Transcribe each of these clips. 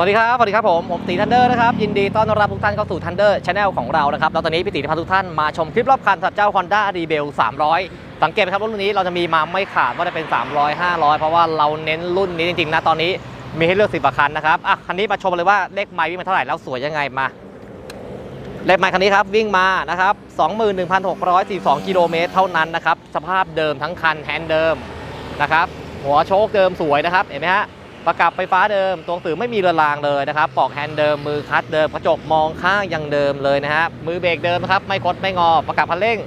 สวัสดีครับ สวัสดีครับผม ผมตีทันเดอร์นะครับ ยินดีต้อนรับทุกท่านเข้าสู่ทันเดอร์ช n แนลของเรานะครับแล้วตอนนี้พี่ตีพาทุกท่านมาชมคลิปรอบคันสำหรับเจ้า Honda r e b e l 300 สังเกตไหมครับว่ารุ่นนี้เราจะมีมาไม่ขาดว่าจะเป็น 300 500 เพราะว่าเราเน้นรุ่นนี้จริงๆนะตอนนี้มีให้เลือก10กว่าคันนะครับอะคันนี้มาชมเลยว่าเลขไมล์วิ่งมาเท่าไหร่แล้วสวยยังไงมาเลขไมล์คันนี้ครับวิ่งมานะครับ21,642กิโลเมตรเท่านั้นนะครับสภาพเดิมทั้งคันแฮนด์เดิมนะครับหัวโชคเดิมสวยนะครับเห็นไหมฮะ ประกับไฟฟ้าเดิม ตัวหนังสือไม่มีเรือนรางเลยนะครับปลอกแฮนด์เดิม มือคัดเดิม กระจกมองข้างยังเดิมเลยนะฮะ มือเบรกเดิมนะครับ ไม่คดไม่งอ ประกับคันเร่ง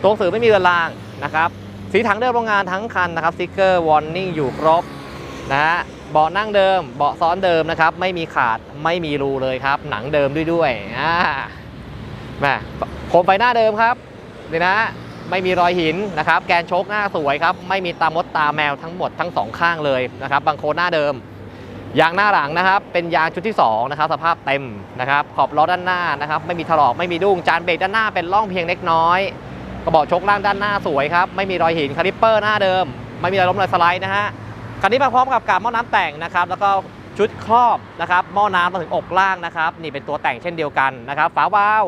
ตัวหนังสือไม่มีเรือนรางนะครับ สีถังเดิมโรงงานทั้งคันนะครับสติ๊กเกอร์วอร์นิ่งอยู่ครบนะฮะ เบาะนั่งเดิม เบาะซ้อนเดิมนะครับ ไม่มีขาด ไม่มีรูเลยครับ หนังเดิมด้วยด้วยอ่าแหม่โคมไฟหน้าเดิมครับนี่นะ ไม่มีรอยหินนะครับ แกนโชคหน้าสวยครับ ไม่มีตามดตาแมวทั้งหมดทั้งสองข้างเลยนะครับ บางโคหน้าเดิม ยางหน้าหลังนะครับ เป็นยางชุดที่2นะครับ สภาพเต็มนะครับ ขอบล้อด้านหน้านะครับ ไม่มีถลอก ไม่มีดุ้ง จานเบรกด้านหน้าเป็นร่องเพียงเล็กน้อย กระบอกชกล่างด้านหน้าสวยครับ ไม่มีรอยหิน คาลิปเปอร์หน้าเดิม ไม่มีรอยล้มรอยสไลด์นะฮะ คันนี้มาพร้อมกับกาบหม้อน้ำแต่งนะครับ แล้วก็ชุดครอบนะครับ หม้อน้ำมาถึงอกล่างนะครับ นี่เป็นตัวแต่งเช่นเดียวกันนะครับ ฝาวาล์ว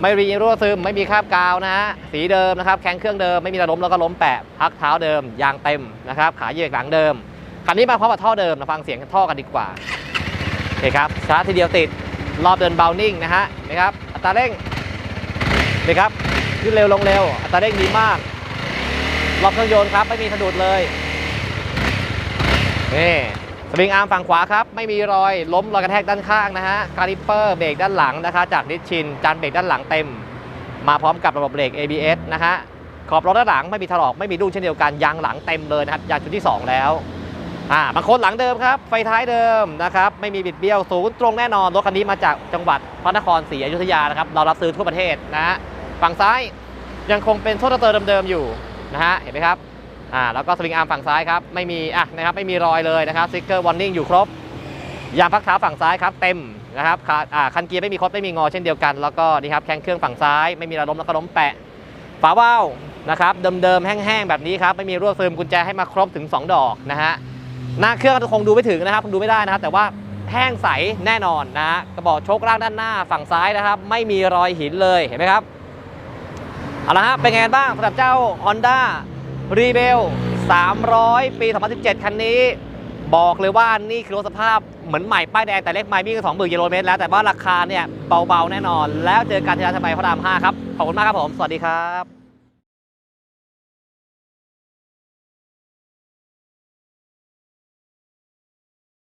ไม่รีรั่วซึมไม่มีคราบกาวนะฮะสีเดิมนะครับแข็งเครื่องเดิมไม่มีระล้มแล้วก็ล้มแปะพักเท้าเดิมยางเต็มนะครับขาเหยียกหลังเดิมคันนี้มาพร้อมกับท่อเดิมนะฟังเสียงท่อกันดีกว่าโอเคครับชาร์จทีเดียวติดรอบเดินเบานิ่งนะฮะนะครับอัตราเร่งนี่ครับขึ้นเร็วลงเร็ว อัตราเร่งดีมากรอบเครื่องยนต์ครับไม่มีสะดุดเลยนี่ วิงอาร์มฝั่งขวาครับ ไม่มีรอยล้มรอยกระแทกด้านข้างนะฮะคาลิปเปอร์เบรกด้านหลังนะคะ จากนิชชิน จานเบรกด้านหลังเต็ม มาพร้อมกับระบบเบรก ABS นะฮะขอบล้อด้านหลังไม่มีถลอกไม่มีดุ้งเช่นเดียวกันยางหลังเต็มเลยนะครับยางชุดที่ 2 แล้วอ่าบางคนหลังเดิมครับ ไฟท้ายเดิมนะครับไม่มีบิดเบี้ยวศูนย์ตรงแน่นอนรถคันนี้มาจากจังหวัดพระนครศรีอยุธยานะครับเรารับซื้อทั่วประเทศนะฮะฝั่งซ้ายยังคงเป็นโทษเตอร์เดิมๆอยู่นะฮะเห็นไหมครับ อ่าแล้วก็สวิงอาร์มฝั่งซ้ายครับไม่มีอะนะครับไม่มีรอยเลยนะครับสติ๊กเกอร์วอร์นิ่งอยู่ครบยางพักเท้าฝั่งซ้ายครับเต็มนะครับขาอ่าคันเกียร์ไม่มีคดไม่มีงอเช่นเดียวกัน แล้วก็นี่ครับแข้งเครื่องฝั่งซ้าย ไม่มีระล้มแล้วก็ล้มแปะฝาว่าวนะครับเดิมๆแห้งๆแบบนี้ครับไม่มีรั่วซึมกุญแจให้มาครบถึง 2 ดอกนะฮะหน้าเครื่องคงดูไม่ถึงนะครับคงดูไม่ได้นะครับ แต่ว่าแห้งใสแน่นอนนะฮะกระบอกโชคล่างด้านหน้าฝั่งซ้ายนะครับ ไม่มีรอยหินเลยเห็นไหมครับเอาละฮะเป็นไงบ้างสำหรับเจ้า Honda รีเบล 300 ปี 2017 คันนี้ บอกเลยว่านี่คือรถสภาพเหมือนใหม่ป้ายแดงแต่เล็กไมล์วิ่งหมื่นกิโลเมตรแล้วแต่ว่าราคาเนี่ยเบาๆแน่นอน แล้วเจอกันที่ร้านทำไมพระราม 5 ครับ ขอบคุณมากครับผม สวัสดีครับ